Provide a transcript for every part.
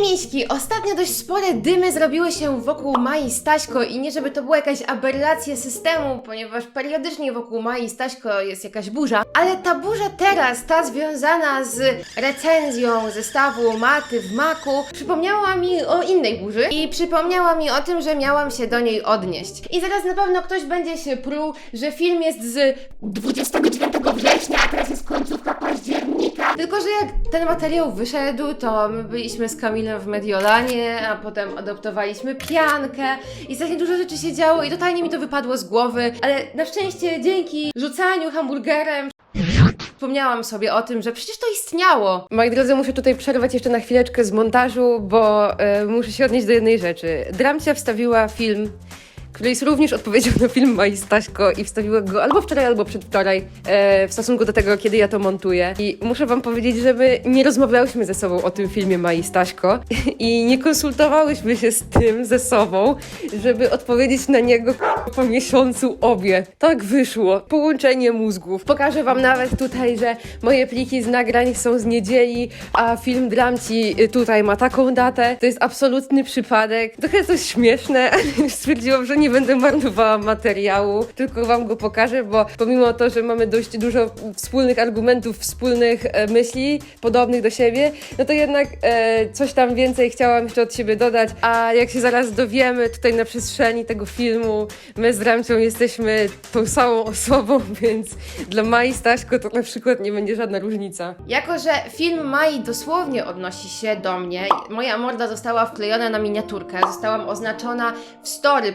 Miśki! Ostatnio dość spore dymy zrobiły się wokół Mai Staśko i nie żeby to była jakaś aberracja systemu, ponieważ periodycznie wokół Mai Staśko jest jakaś burza, ale ta burza teraz, ta związana z recenzją zestawu Maty w Maku, przypomniała mi o innej burzy i przypomniała mi o tym, że miałam się do niej odnieść. I zaraz na pewno ktoś będzie się pruł, że film jest z 29 września, a teraz jest końcówka października. Tylko, że jak ten materiał wyszedł, to my byliśmy z Kamilem w Mediolanie, a potem adoptowaliśmy piankę i strasznie dużo rzeczy się działo i totalnie mi to wypadło z głowy, ale na szczęście dzięki rzucaniu hamburgerem Wspomniałam sobie o tym, że przecież to istniało. Moi drodzy, muszę tutaj przerwać jeszcze na chwileczkę z montażu, bo e, muszę się odnieść do jednej rzeczy. Dramcia wstawiła film, który jest również odpowiedzią na film Mai Staśko i wstawiła go albo wczoraj, albo przedwczoraj e, w stosunku do tego, kiedy ja to montuję. I muszę wam powiedzieć, że my nie rozmawiałyśmy ze sobą o tym filmie Mai Staśko i nie konsultowałyśmy się z tym ze sobą, żeby odpowiedzieć na niego po miesiącu obie. Tak wyszło. Połączenie mózgów. Pokażę wam nawet tutaj, że moje pliki z nagrań są z niedzieli, a film Dramci y, tutaj ma taką datę. To jest absolutny przypadek. Trochę jest śmieszne, ale stwierdziłam, że nie będę marnowała materiału, tylko wam go pokażę, bo pomimo to, że mamy dość dużo wspólnych argumentów, wspólnych e, myśli, podobnych do siebie, no to jednak e, coś tam więcej chciałam jeszcze od siebie dodać, a jak się zaraz dowiemy tutaj na przestrzeni tego filmu, my z Ramcią jesteśmy tą samą osobą, więc dla Mai Staśko to na przykład nie będzie żadna różnica. Jako, że film Mai dosłownie odnosi się do mnie, moja morda została wklejona na miniaturkę, zostałam oznaczona w story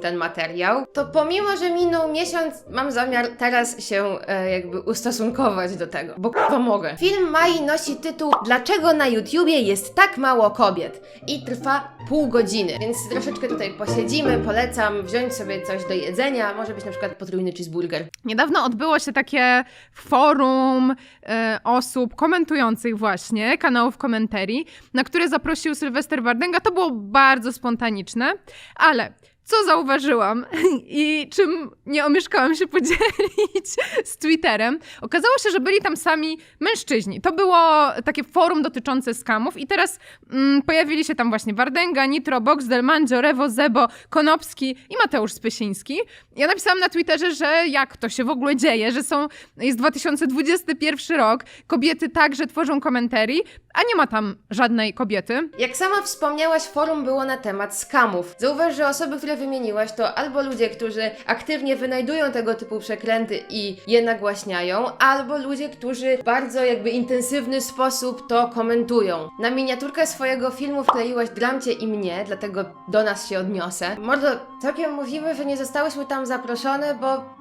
ten materiał, to pomimo, że minął miesiąc, mam zamiar teraz się e, jakby ustosunkować do tego, bo k***a mogę. Film Mai nosi tytuł Dlaczego na YouTubie jest tak mało kobiet? I trwa pół godziny, więc troszeczkę tutaj posiedzimy, polecam wziąć sobie coś do jedzenia, może być na przykład potrójny cheeseburger. Niedawno odbyło się takie forum e, osób komentujących właśnie, kanałów komentarii, na które zaprosił Sylwester Wardęga. To było bardzo spontaniczne, ale co zauważyłam i czym nie omieszkałam się podzielić z Twitterem, okazało się, że byli tam sami mężczyźni. To było takie forum dotyczące skamów i teraz mm, pojawili się tam właśnie Wardęga, Nitro, Box, Delmandzio, Rewo, Zebo, Konopski i Mateusz Spysiński. Ja napisałam na Twitterze, że jak to się w ogóle dzieje, że są, jest 2021 rok, kobiety także tworzą komentarii, a nie ma tam żadnej kobiety. Jak sama wspomniałaś, forum było na temat skamów. Zauważ, że osoby, które wymieniłaś, to albo ludzie, którzy aktywnie wynajdują tego typu przekręty i je nagłaśniają, albo ludzie, którzy bardzo jakby intensywny sposób to komentują. Na miniaturkę swojego filmu wkleiłaś dramcie i mnie, dlatego do nas się odniosę. Mordo, całkiem możliwe, że nie zostałyśmy tam zaproszone, bo...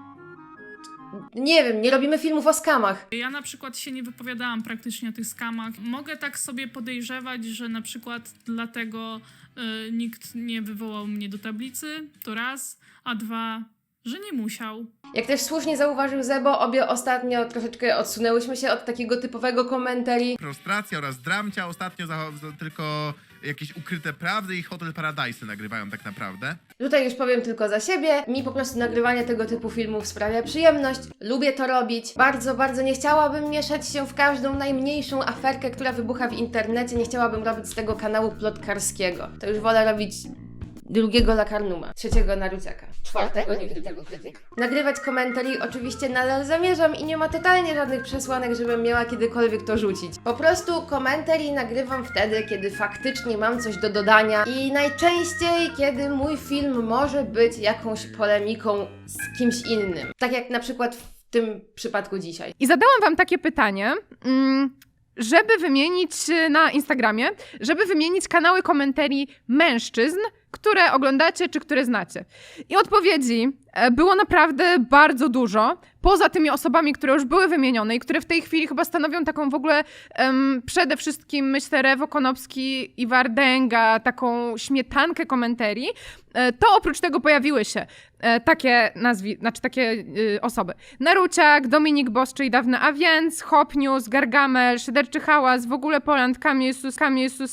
Nie wiem, nie robimy filmów o skamach. Ja na przykład się nie wypowiadałam praktycznie o tych skamach. Mogę tak sobie podejrzewać, że na przykład dlatego y, nikt nie wywołał mnie do tablicy, to raz, a dwa, że nie musiał. Jak też słusznie zauważył Zebo, obie ostatnio troszeczkę odsunęłyśmy się od takiego typowego komentarii. Prostracja oraz Dramcia ostatnio za, za, tylko jakieś ukryte prawdy i Hotel Paradise nagrywają tak naprawdę. Tutaj już powiem tylko za siebie. Mi po prostu nagrywanie tego typu filmów sprawia przyjemność. Lubię to robić. Bardzo, bardzo nie chciałabym mieszać się w każdą najmniejszą aferkę, która wybucha w internecie. Nie chciałabym robić z tego kanału plotkarskiego. To już wolę robić drugiego Lakarnuma, trzeciego Naruciaka, czwartego Niewidnego Krytyka. Nagrywać komentarii oczywiście nadal zamierzam i nie ma totalnie żadnych przesłanek, żebym miała kiedykolwiek to rzucić. Po prostu komentarii nagrywam wtedy, kiedy faktycznie mam coś do dodania i najczęściej, kiedy mój film może być jakąś polemiką z kimś innym. Tak jak na przykład w tym przypadku dzisiaj. I zadałam wam takie pytanie, mm, żeby wymienić y, na Instagramie, żeby wymienić kanały komentarii mężczyzn, które oglądacie czy które znacie. I odpowiedzi było naprawdę bardzo dużo. Poza tymi osobami, które już były wymienione i które w tej chwili chyba stanowią taką w ogóle em, przede wszystkim, myślę, Rewo Konopski i Wardęga, taką śmietankę komentarii, e, to oprócz tego pojawiły się e, takie nazwi, znaczy takie y, osoby. Naruciak, Dominik Bosz, czyli dawny A więc, Gargamel, Szyderczy Hałas, w ogóle Poland, Kamiesus.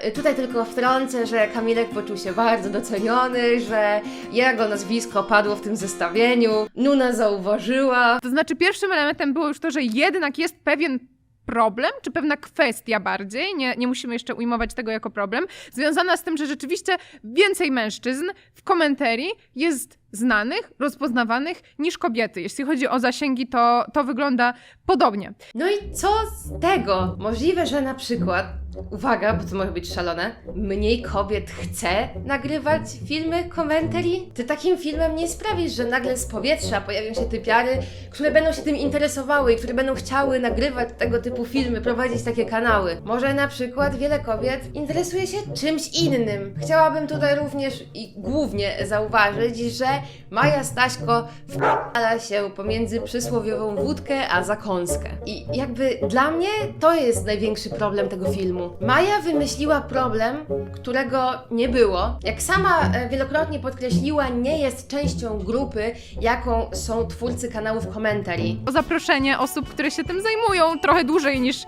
Y, Tutaj tylko wtrącę, że Kamilek poczuł się bardzo doceniony, że jego nazwisko padło w tym zestawieniu. Nuna zauważyła. To znaczy pierwszym elementem było już to, że jednak jest pewien problem, czy pewna kwestia bardziej, nie, nie musimy jeszcze ujmować tego jako problem, związana z tym, że rzeczywiście więcej mężczyzn w komentarii jest znanych, rozpoznawanych niż kobiety. Jeśli chodzi o zasięgi, to, to wygląda podobnie. No i co z tego? Możliwe, że na przykład, uwaga, bo to może być szalone, mniej kobiet chce nagrywać filmy komentarii? Ty takim filmem nie sprawisz, że nagle z powietrza pojawią się typiary, które będą się tym interesowały i które będą chciały nagrywać tego typu filmy, prowadzić takie kanały. Może na przykład wiele kobiet interesuje się czymś innym. Chciałabym tutaj również i głównie zauważyć, że Maja Staśko wpala się pomiędzy przysłowiową wódkę a zakąskę. I jakby dla mnie to jest największy problem tego filmu. Maja wymyśliła problem, którego nie było. Jak sama e, wielokrotnie podkreśliła, nie jest częścią grupy, jaką są twórcy kanałów komentarii. Zaproszenie osób, które się tym zajmują trochę dłużej niż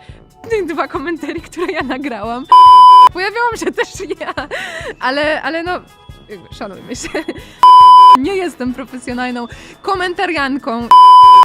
te dwa komentarii, które ja nagrałam. Pojawiałam się też ja, ale, ale no, szanujmy się. Nie jestem profesjonalną komentarianką.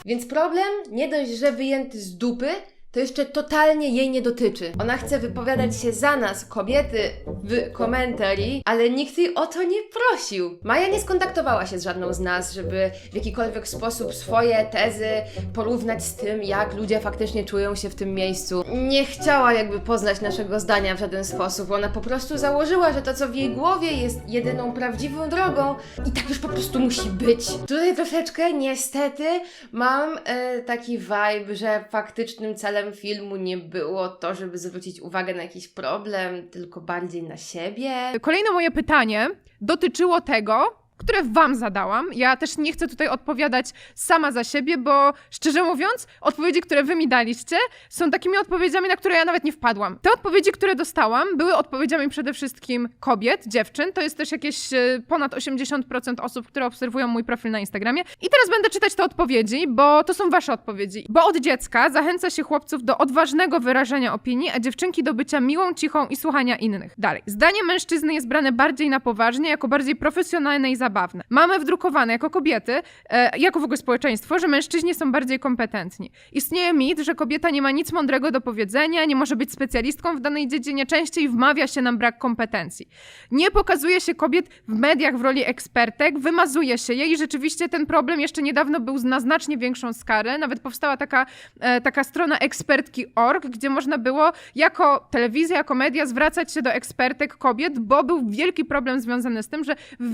Więc problem, nie dość, że wyjęty z dupy, to jeszcze totalnie jej nie dotyczy. Ona chce wypowiadać się za nas, kobiety, w komentarii, ale nikt jej o to nie prosił. Maja nie skontaktowała się z żadną z nas, żeby w jakikolwiek sposób swoje tezy porównać z tym, jak ludzie faktycznie czują się w tym miejscu. Nie chciała jakby poznać naszego zdania w żaden sposób. Ona po prostu założyła, że to, co w jej głowie jest jedyną prawdziwą drogą i tak już po prostu musi być. Tutaj troszeczkę niestety mam e, taki vibe, że faktycznym celem filmu nie było to, żeby zwrócić uwagę na jakiś problem, tylko bardziej na siebie. Kolejne moje pytanie dotyczyło tego, które wam zadałam. Ja też nie chcę tutaj odpowiadać sama za siebie, bo szczerze mówiąc, odpowiedzi, które wy mi daliście, są takimi odpowiedziami, na które ja nawet nie wpadłam. Te odpowiedzi, które dostałam, były odpowiedziami przede wszystkim kobiet, dziewczyn. To jest też jakieś e, ponad 80% osób, które obserwują mój profil na Instagramie. I teraz będę czytać te odpowiedzi, bo to są wasze odpowiedzi. Bo od dziecka zachęca się chłopców do odważnego wyrażania opinii, a dziewczynki do bycia miłą, cichą i słuchania innych. Dalej. Zdanie mężczyzny jest brane bardziej na poważnie, jako bardziej profesjonalne i zabawne. Mamy wdrukowane jako kobiety, e, jako w ogóle społeczeństwo, że mężczyźni są bardziej kompetentni. Istnieje mit, że kobieta nie ma nic mądrego do powiedzenia, nie może być specjalistką w danej dziedzinie, częściej wmawia się nam brak kompetencji. Nie pokazuje się kobiet w mediach w roli ekspertek, wymazuje się je i rzeczywiście ten problem jeszcze niedawno był na znacznie większą skalę. Nawet powstała taka, e, taka strona ekspertki.org, gdzie można było jako telewizja, jako media zwracać się do ekspertek kobiet, bo był wielki problem związany z tym, że w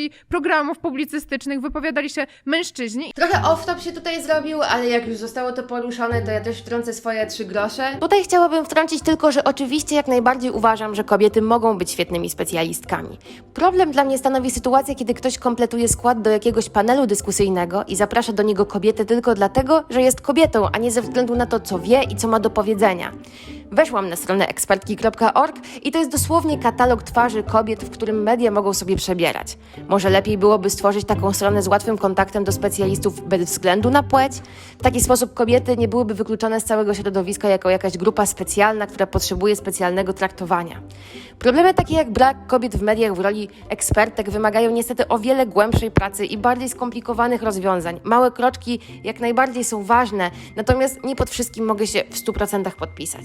większości programów publicystycznych wypowiadali się mężczyźni Trochę off-top się tutaj zrobił, ale jak już zostało to poruszone, to ja też wtrącę swoje trzy grosze. Tutaj chciałabym wtrącić tylko, że oczywiście jak najbardziej uważam, że kobiety mogą być świetnymi specjalistkami. Problem dla mnie stanowi sytuacja, kiedy ktoś kompletuje skład do jakiegoś panelu dyskusyjnego i zaprasza do niego kobietę tylko dlatego, że jest kobietą, a nie ze względu na to, co wie i co ma do powiedzenia. Weszłam na stronę ekspertki.org i to jest dosłownie katalog twarzy kobiet, w którym media mogą sobie przebierać. Może lepiej byłoby stworzyć taką stronę z łatwym kontaktem do specjalistów bez względu na płeć? W taki sposób kobiety nie byłyby wykluczone z całego środowiska jako jakaś grupa specjalna, która potrzebuje specjalnego traktowania. Problemy takie jak brak kobiet w mediach w roli ekspertek wymagają niestety o wiele głębszej pracy i bardziej skomplikowanych rozwiązań. Małe kroczki jak najbardziej są ważne, natomiast nie pod wszystkim mogę się w 100% podpisać.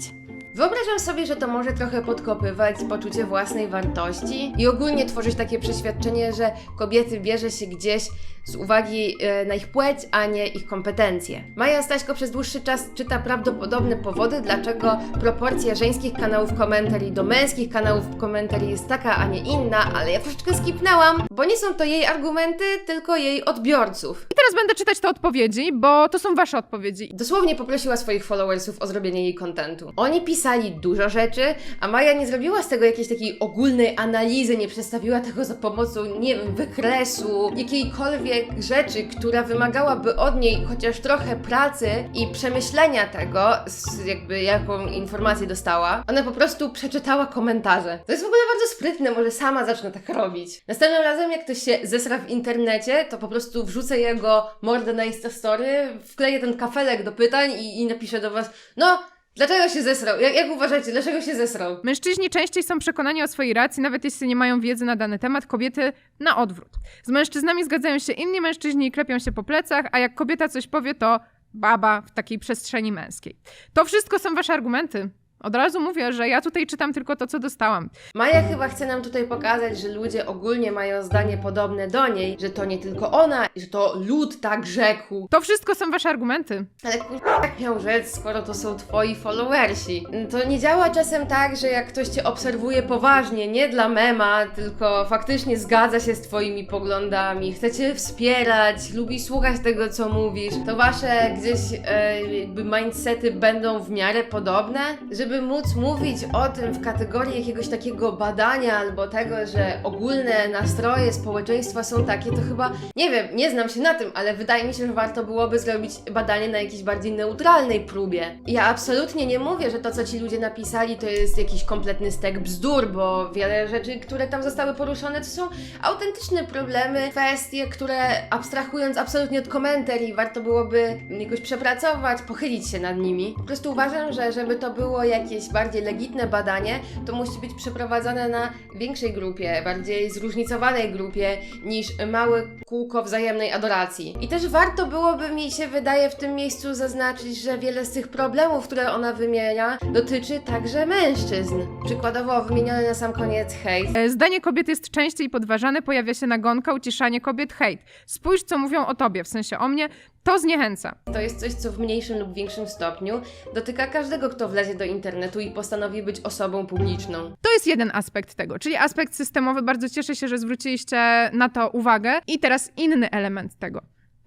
Wyobrażam sobie, że to może trochę podkopywać poczucie własnej wartości i ogólnie tworzyć takie przeświadczenie, że kobiety bierze się gdzieś z uwagi e, na ich płeć, a nie ich kompetencje. Maja Staśko przez dłuższy czas czyta prawdopodobne powody, dlaczego proporcja żeńskich kanałów komentarii do męskich kanałów komentarii jest taka, a nie inna, ale ja troszeczkę skipnęłam, bo nie są to jej argumenty, tylko jej odbiorców. I teraz będę czytać te odpowiedzi, bo to są wasze odpowiedzi. Dosłownie poprosiła swoich followersów o zrobienie jej kontentu. Oni pisali dużo rzeczy, a Maja nie zrobiła z tego jakiejś takiej ogólnej analizy, nie przedstawiła tego za pomocą, nie wiem, wykresu, jakiejkolwiek rzeczy, która wymagałaby od niej chociaż trochę pracy i przemyślenia tego, z jakby jaką informację dostała. Ona po prostu przeczytała komentarze. To jest w ogóle bardzo sprytne, może sama zacznę tak robić. Następnym razem, jak ktoś się zesra w internecie, to po prostu wrzucę jego mordę na Instastory, wkleję ten kafelek do pytań i, i napiszę do was, no, dlaczego się zesrał? Jak, jak uważacie, dlaczego się zesrał? Mężczyźni częściej są przekonani o swojej racji, nawet jeśli nie mają wiedzy na dany temat, kobiety na odwrót. Z mężczyznami zgadzają się inni mężczyźni i klepią się po plecach, a jak kobieta coś powie, to baba w takiej przestrzeni męskiej. To wszystko są wasze argumenty. Od razu mówię, że ja tutaj czytam tylko to, co dostałam. Maja chyba chce nam tutaj pokazać, że ludzie ogólnie mają zdanie podobne do niej, że to nie tylko ona, że to lud tak rzekł. To wszystko są wasze argumenty. Ale kurwa, jak miał rzec, skoro to są twoi followersi? To nie działa czasem tak, że jak ktoś cię obserwuje poważnie, nie dla mema, tylko faktycznie zgadza się z twoimi poglądami, chce cię wspierać, lubi słuchać tego, co mówisz, to wasze gdzieś e, jakby mindsety będą w miarę podobne? Żeby móc mówić o tym w kategorii jakiegoś takiego badania albo tego, że ogólne nastroje społeczeństwa są takie, to chyba, nie wiem, nie znam się na tym, ale wydaje mi się, że warto byłoby zrobić badanie na jakiejś bardziej neutralnej próbie. Ja absolutnie nie mówię, że to, co ci ludzie napisali, to jest jakiś kompletny stek bzdur, bo wiele rzeczy, które tam zostały poruszone, to są autentyczne problemy, kwestie, które abstrahując absolutnie od komentarzy, warto byłoby jakoś przepracować, pochylić się nad nimi. Po prostu uważam, że żeby to było jakieś bardziej legitne badanie, to musi być przeprowadzone na większej grupie, bardziej zróżnicowanej grupie niż małe kółko wzajemnej adoracji. I też warto byłoby mi się wydaje w tym miejscu zaznaczyć, że wiele z tych problemów, które ona wymienia, dotyczy także mężczyzn. Przykładowo wymieniony na sam koniec hejt. E, Zdanie kobiet jest częściej podważane, pojawia się nagonka, uciszanie kobiet, hejt. Spójrz, co mówią o tobie, w sensie o mnie, to zniechęca. To jest coś, co w mniejszym lub większym stopniu dotyka każdego, kto wlezie do internetu i postanowi być osobą publiczną. To jest jeden aspekt tego, czyli aspekt systemowy. Bardzo cieszę się, że zwróciliście na to uwagę. I teraz inny element tego.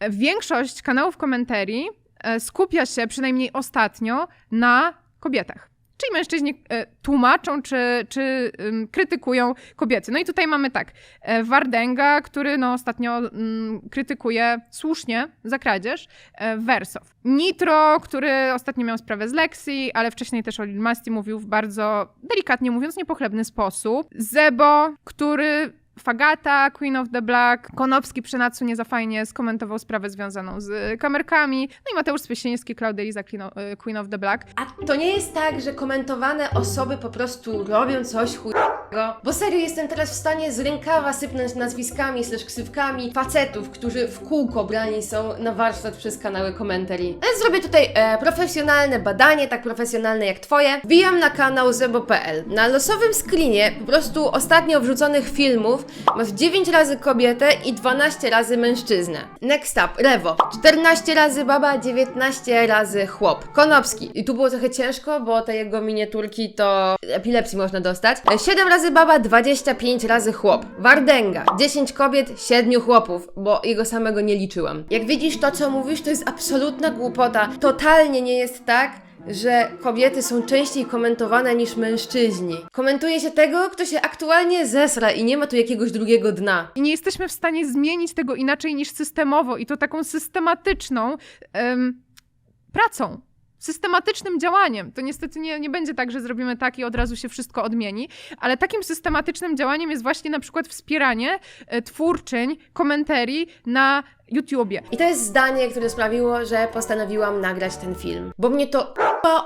Większość kanałów komentarii e, skupia się, przynajmniej ostatnio, na kobietach. Czyli mężczyźni e, tłumaczą czy, czy krytykują kobiety. No i tutaj mamy tak, e, Wardęga, który no, ostatnio mm, krytykuje słusznie za kradzież, e, Wersow. Nitro, który ostatnio miał sprawę z Lexi, ale wcześniej też o Lil Masti mówił w bardzo, delikatnie mówiąc, niepochlebny sposób. Zebo, który Fagata, Queen of the Black, Konopski przy Natsu nie za fajnie skomentował sprawę związaną z kamerkami, no i Mateusz Spiesiński, Klaudia Liza, y, Queen of the Black. A to nie jest tak, że komentowane osoby po prostu robią coś chujego? Bo serio jestem teraz w stanie z rękawa sypnąć nazwiskami slash ksywkami facetów, którzy w kółko brani są na warsztat przez kanały komentarii. Ale zrobię tutaj e, profesjonalne badanie, tak profesjonalne jak twoje. Wbijam na kanał zebo.pl. Na losowym screenie po prostu ostatnio wrzuconych filmów masz 9 razy kobietę i 12 razy mężczyznę. Next up, Rewo. 14 razy baba, 19 razy chłop. Konopski. I tu było trochę ciężko, bo te jego miniaturki to epilepsji można dostać. 7 razy baba, 25 razy chłop. Wardęga. 10 kobiet, 7 chłopów, bo jego samego nie liczyłam. Jak widzisz, to co mówisz, to jest absolutna głupota. Totalnie nie jest tak, że kobiety są częściej komentowane niż mężczyźni. Komentuje się tego, kto się aktualnie zesra i nie ma tu jakiegoś drugiego dna. I nie jesteśmy w stanie zmienić tego inaczej niż systemowo i to taką systematyczną em, pracą. Systematycznym działaniem. To niestety nie, nie będzie tak, że zrobimy tak i od razu się wszystko odmieni, ale takim systematycznym działaniem jest właśnie na przykład wspieranie e, twórczyń, komentarii na YouTubie. I to jest zdanie, które sprawiło, że postanowiłam nagrać ten film. Bo mnie to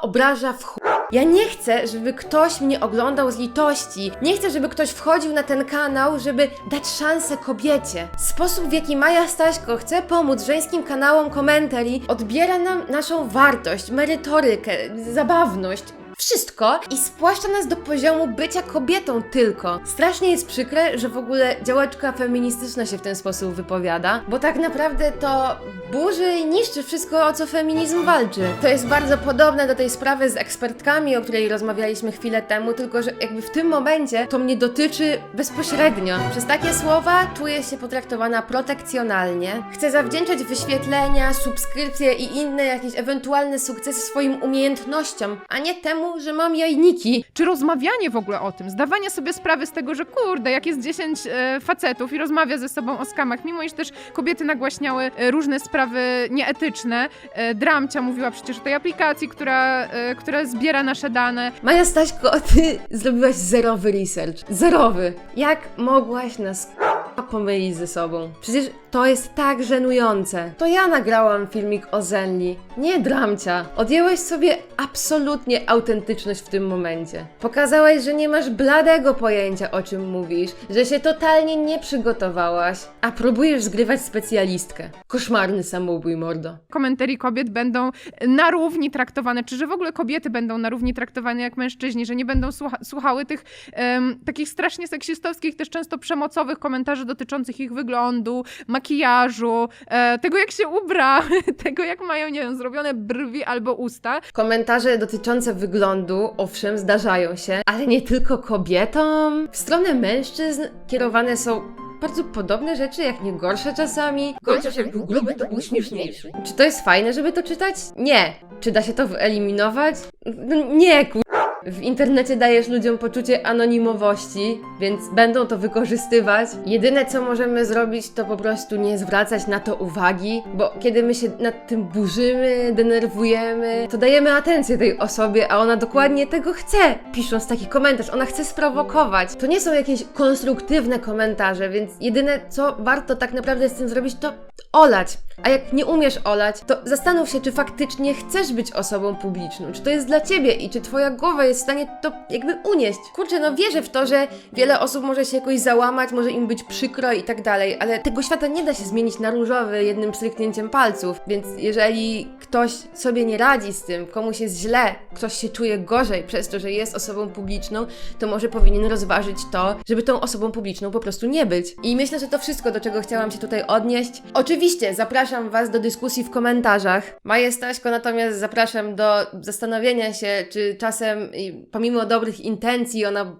obraża w ch... Ja nie chcę, żeby ktoś mnie oglądał z litości. Nie chcę, żeby ktoś wchodził na ten kanał, żeby dać szansę kobiecie. Sposób, w jaki Maja Staśko chce pomóc żeńskim kanałom komentarii, odbiera nam naszą wartość, merytorykę, zabawność. Wszystko i spłaszcza nas do poziomu bycia kobietą tylko. Strasznie jest przykre, że w ogóle działaczka feministyczna się w ten sposób wypowiada, bo tak naprawdę to burzy i niszczy wszystko, o co feminizm walczy. To jest bardzo podobne do tej sprawy z ekspertkami, o której rozmawialiśmy chwilę temu, tylko że jakby w tym momencie to mnie dotyczy bezpośrednio. Przez takie słowa czuję się potraktowana protekcjonalnie. Chcę zawdzięczać wyświetlenia, subskrypcje i inne jakieś ewentualne sukcesy swoim umiejętnościom, a nie temu, że mam jajniki. Czy rozmawianie w ogóle o tym, zdawanie sobie sprawy z tego, że kurde, jak jest 10 e, facetów i rozmawia ze sobą o skamach, mimo iż też kobiety nagłaśniały e, różne sprawy nieetyczne. E, Dramcia mówiła przecież o tej aplikacji, która, e, która zbiera nasze dane. Maja Staśko, ty zrobiłaś zerowy research. Zerowy. Jak mogłaś nas k***a, pomylić ze sobą? Przecież To jest tak żenujące. To ja nagrałam filmik o Zenli, nie dramcia. Odjęłeś sobie absolutnie autentyczność w tym momencie. Pokazałeś, że nie masz bladego pojęcia o czym mówisz, że się totalnie nie przygotowałaś, a próbujesz zgrywać specjalistkę. Koszmarny samobój, mordo. komentarii kobiet będą na równi traktowane, czy że w ogóle kobiety będą na równi traktowane jak mężczyźni, że nie będą słucha słuchały tych em, takich strasznie seksistowskich, też często przemocowych komentarzy dotyczących ich wyglądu, makijażu, e, tego jak się ubra, tego jak mają, nie wiem, zrobione brwi albo usta. Komentarze dotyczące wyglądu, owszem, zdarzają się, ale nie tylko kobietom. W stronę mężczyzn kierowane są bardzo podobne rzeczy, jak nie gorsze czasami. Chociaż jak był gruby, to był śmieszniejszy. Czy to jest fajne, żeby to czytać? Nie. Czy da się to wyeliminować? No, nie, kur... W internecie dajesz ludziom poczucie anonimowości, więc będą to wykorzystywać. Jedyne co możemy zrobić, to po prostu nie zwracać na to uwagi, bo kiedy my się nad tym burzymy, denerwujemy, to dajemy atencję tej osobie, a ona dokładnie tego chce, pisząc taki komentarz. Ona chce sprowokować. To nie są jakieś konstruktywne komentarze, więc jedyne co warto tak naprawdę z tym zrobić, to olać. A jak nie umiesz olać, to zastanów się, czy faktycznie chcesz być osobą publiczną, czy to jest dla ciebie i czy twoja głowa jest w stanie to jakby unieść. Kurczę, no wierzę w to, że wiele osób może się jakoś załamać, może im być przykro i tak dalej, ale tego świata nie da się zmienić na różowy jednym pstryknięciem palców, więc jeżeli ktoś sobie nie radzi z tym, komuś jest źle, ktoś się czuje gorzej przez to, że jest osobą publiczną, to może powinien rozważyć to, żeby tą osobą publiczną po prostu nie być. I myślę, że to wszystko, do czego chciałam się tutaj odnieść. Oczywiście zapraszam Was do dyskusji w komentarzach. Maję Staśko, natomiast zapraszam do zastanowienia się, czy czasem, pomimo dobrych intencji, ona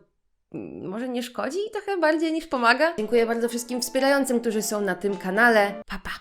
może nie szkodzi trochę bardziej niż pomaga. Dziękuję bardzo wszystkim wspierającym, którzy są na tym kanale. Pa, pa!